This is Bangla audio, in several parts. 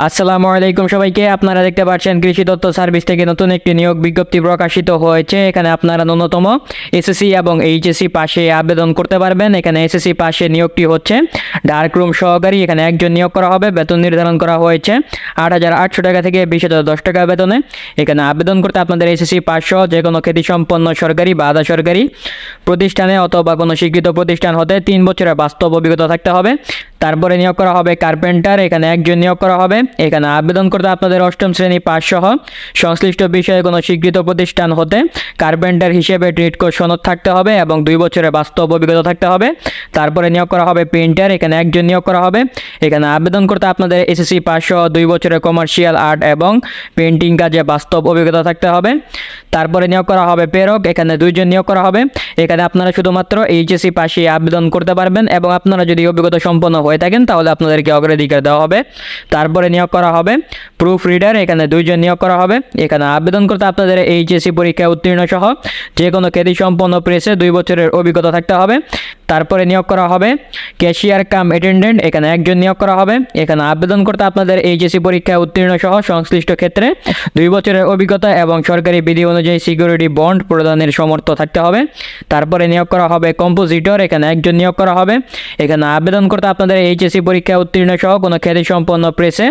আসসালামু আলাইকুম সবাইকে, আপনারা দেখতে পাচ্ছেন কৃষি দত্ত সার্ভিস থেকে নতুন একটি নিয়োগ বিজ্ঞপ্তি প্রকাশিত হয়েছে। এখানে আপনারা ন্যূনতম এসএসসি এবং এইচএসসি পাশে আবেদন করতে পারবেন। এখানে এসএসসি পাশে নিয়োগটি হচ্ছে ডার্ক রুম সহকারী এখানে একজন নিয়োগ করা হবে, বেতন নির্ধারণ করা হয়েছে আট হাজার আটশো টাকা থেকে বিশ হাজার দশ টাকা বেতনে। এখানে আবেদন করতে আপনাদের এসএসসি সহ যে কোনো খ্যাতিসম্পন্ন সরকারি বা আধা সরকারি প্রতিষ্ঠানে অথবা কোনো স্বীকৃত প্রতিষ্ঠান হতে তিন বছরের বাস্তব অভিজ্ঞতা থাকতে হবে। তারপরে নিয়োগ করা হবে কার্পেন্টার, এখানে একজন নিয়োগ করা হবে। এখানে আবেদন করতে আপনাদের অষ্টম শ্রেণি পাস সহ সংশ্লিষ্ট বিষয়ে কোনো স্বীকৃত প্রতিষ্ঠান হতে কার্পেন্টার হিসেবে ট্রিট কোর্স সনদ থাকতে হবে এবং দুই বছরের বাস্তব অভিজ্ঞতা থাকতে হবে। তারপরে নিয়োগ করা হবে পেইন্টার এখানে একজন নিয়োগ করা হবে। এখানে আবেদন করতে আপনাদের এসএসসি পাস সহ দুই বছরের কমার্শিয়াল আর্ট এবং পেন্টিং কাজে বাস্তব অভিজ্ঞতা থাকতে হবে। তারপরে নিয়োগ করা হবে প্রেরক, এখানে দুইজন নিয়োগ করা হবে। এখানে আপনারা শুধুমাত্র এইচএসসি পাশে আবেদন করতে পারবেন এবং আপনারা যদি অভিজ্ঞতা সম্পন্ন হয়ে থাকেন তাহলে আপনাদেরকে অগ্রাধিকার দেওয়া হবে। তারপরে নিয়োগ করা হবে। প্রুফ রিডার এখানে দুইজন নিয়োগ করা হবে। এখানে আবেদন করতে আপনাদের এইচএসসি পরীক্ষায় উত্তীর্ণ সহ যে কোনো খ্যাতি সম্পন্ন প্রেসে দুই বছরের অভিজ্ঞতা থাকতে হবে। তারপরে নিয়োগ করা হবে। ক্যাশিয়ার কাম অ্যাটেন্ডেন্ট, এখানে একজন নিয়োগ করা হবে। এখানে আবেদন করতে আপনাদের এইচএসসি পরীক্ষায় উত্তীর্ণ সহ সংশ্লিষ্ট ক্ষেত্রে দুই বছরের অভিজ্ঞতা এবং সরকারি বিধি অনুযায়ী সিকিউরিটি বন্ড প্রদানের সমর্থ থাকতে হবে। তারপরে নিয়োগ করা হবে কম্পোজিটর, এখানে একজন নিয়োগ করা হবে। এখানে আবেদন করতে আপনাদের এইচএসসি পরীক্ষায় উত্তীর্ণ সহ কোনো খ্যাতি সম্পন্ন প্রেসে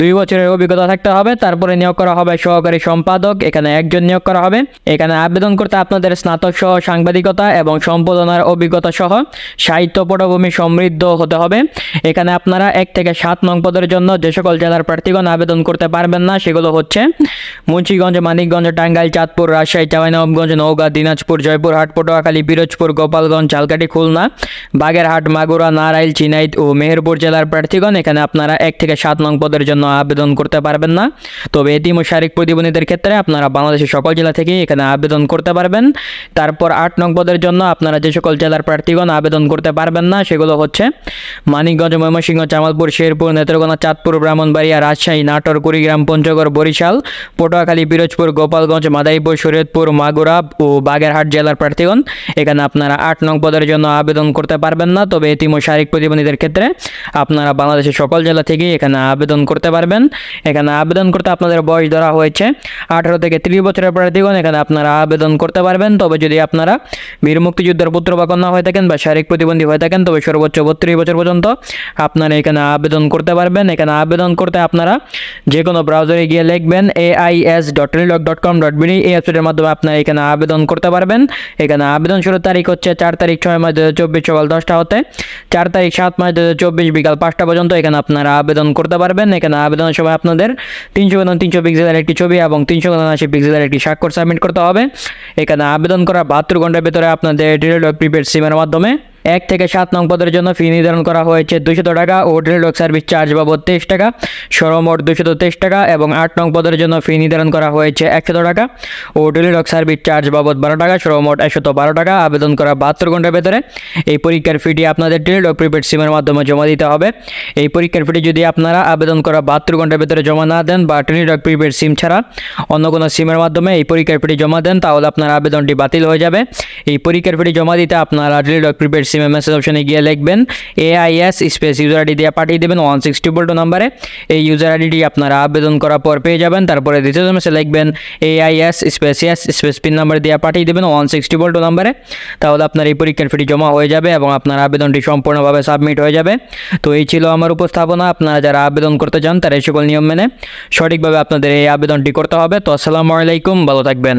দুই বছরের অভিজ্ঞতা থাকতে হবে। তারপরে নিয়োগ করা হবে সহকারী সম্পাদক, এখানে একজন নিয়োগ করা হবে। এখানে আবেদন করতে আপনাদের স্নাতক সহ সাংবাদিকতা এবং সম্পাদনার অভিজ্ঞতা সহ সাহিত্য পটভূমি সমৃদ্ধ হতে হবে। এখানে আপনারা এক থেকে সাত নং পদের জন্য যে সকল জেলার প্রার্থীগণ আবেদন করতে পারবেন না, সেগুলো হচ্ছে মুন্সিগঞ্জ, মানিকগঞ্জ, টাঙ্গাইল, চাঁদপুর, রাজশাহী চাঁপাইনবাবগঞ্জ নওগাঁ, দিনাজপুর জয়পুরহাট পটুয়াখালী পিরোজপুর, গোপালগঞ্জ, ঝালকাঠি, খুলনা, বাগেরহাট, মাগুরা, নারাইল চিনাইদ ও মেহেরপুর জেলার প্রার্থীগণ এখানে আপনারা এক থেকে সাত নং পদের জন্য আবেদন করতে পারবেন না। তবে এতিম ও শারীরিক প্রতিবন্ধীদের ক্ষেত্রে আপনারা বাংলাদেশের সকল জেলা থেকে এখানে আবেদন করতে পারবেন। তারপর আট নং পদের জন্য আপনারা যে সকল জেলার প্রার্থীগণ আবেদন করতে পারবেন না। সেগুলো হচ্ছে মানিকগঞ্জ, ময়মনসিংহ, জামালপুর, শেরপুর, নেত্রকোনা, চাঁদপুর, ব্রাহ্মণবাড়িয়া, রাজশাহী, নাটোর, কুড়িগ্রাম, পঞ্চগড়, বরিশাল, পটুয়াখালী, পিরোজপুর, গোপালগঞ্জ, মাদারীপুর, শরীয়তপুর, মাগুরা ও বাগেরহাট জেলার প্রার্থীগণ। এখানে আপনারা আট নং পদের জন্য আবেদন করতে পারবেন না। তবে এতিম ও শারীরিক প্রতিবন্ধীদের ক্ষেত্রে আপনারা বাংলাদেশের সকল জেলা থেকেই এখানে আবেদন করতে পারবেন। এখানে আবেদন করতে আপনাদের বয়স ধরা হয়েছে আঠারো থেকে ত্রিশ বছরের প্রার্থীগণ। এখানে আপনারা আবেদন করতে পারবেন। তবে যদি আপনারা বীর মুক্তিযুদ্ধের পুত্র বা কন্যা হয়ে থাকেন বা শারীরিক প্রতিবন্ধী হয়ে থাকেন, তবে সর্বোচ্চ বত্রিশ বছর পর্যন্ত আপনারা এখানে আবেদন করতে পারবেন। এখানে আবেদন করতে আপনারা যে কোনো ব্রাউজারে গিয়ে লিখবেন A I S dot Teletalk dot com dot BD এই ওয়েবসাইটের মাধ্যমে আপনারা এখানে আবেদন করতে পারবেন। এখানে আবেদন শুরুর তারিখ হচ্ছে চার তারিখ ছয় মাস দু হাজার চব্বিশ সকাল দশটা হতে চার তারিখ সাত মাস দু হাজার চব্বিশ বিকাল পাঁচটা পর্যন্ত এখানে আপনারা আবেদন করতে পারবেন। এখানে আবেদনের সময় আপনাদের তিনশো গুণ তিনশো পিক্সেলের একটি ছবি এবং তিনশো গুণ আশি পিক্সেলের একটি স্বাক্ষর সাবমিট করতে হবে। এখানে আবেদন করা বাহাত্তর ঘণ্টার ভেতরে আপনাদের টেলিলক প্রিপেড সিমের মাধ্যমে মাধ্যমে এক থেকে সাত নং পদের জন্য ফি নির্ধারণ করা হয়েছে দুশত টাকা ও টেলিলক সার্ভিস চার্জ বাবদ তেইশ টাকা। সরমোট দুশত তেইশ টাকা এবং আট নং পদের জন্য ফি নির্ধারণ করা হয়েছে একশত টাকা ও টেলিলক সার্ভিস চার্জ বাবদ বারো টাকা সরমোট একশত বারো টাকা। আবেদন করা বাহাত্তর ঘণ্টার ভেতরে এই পরীক্ষার ফিটি আপনাদের টেলিলক প্রিপেড সিমের মাধ্যমে জমা দিতে হবে। এই পরীক্ষার ফিটি যদি আপনারা আবেদন করা বাহাত্তর ঘণ্টার ভেতরে জমা না দেন বা টেলিলক প্রিপেড সিম ছাড়া অন্য কোনো সিমের মাধ্যমে এই পরীক্ষার ফিটি জমা দেন, তাহলে আপনার আবেদনটি বাতিল হয়ে যাবে। এই পরীক্ষার ফিটি জমা দিতে আপনারা টেলিলক প্রিপেড মেসেজ অপশনে গিয়ে লিখবেন এআইএস স্পেস ইউজার আইডি দিয়ে পাঠিয়ে দেবেন ওয়ান সিক্স ট্রিপল টু নাম্বারে। এই ইউজার আইডিটি আপনারা আবেদন করার পর পেয়ে যাবেন। তারপরে দ্বিতীয় মেসে লিখবেন AIS space S space PIN number দিয়ে পাঠিয়ে দেবেন ওয়ান সিক্স ট্রিপল টু নাম্বারে। তাহলে আপনার এই পরীক্ষার ফিটি জমা হয়ে যাবে এবং আপনার আবেদনটি সম্পূর্ণভাবে সাবমিট হয়ে যাবে। তো এই ছিল আমার উপস্থাপনা। আপনারা যারা আবেদন করতে চান, তারা এই সকল নিয়ম মেনে সঠিকভাবে আপনাদের এই আবেদনটি করতে হবে। তো আসসালামু আলাইকুম, ভালো থাকবেন।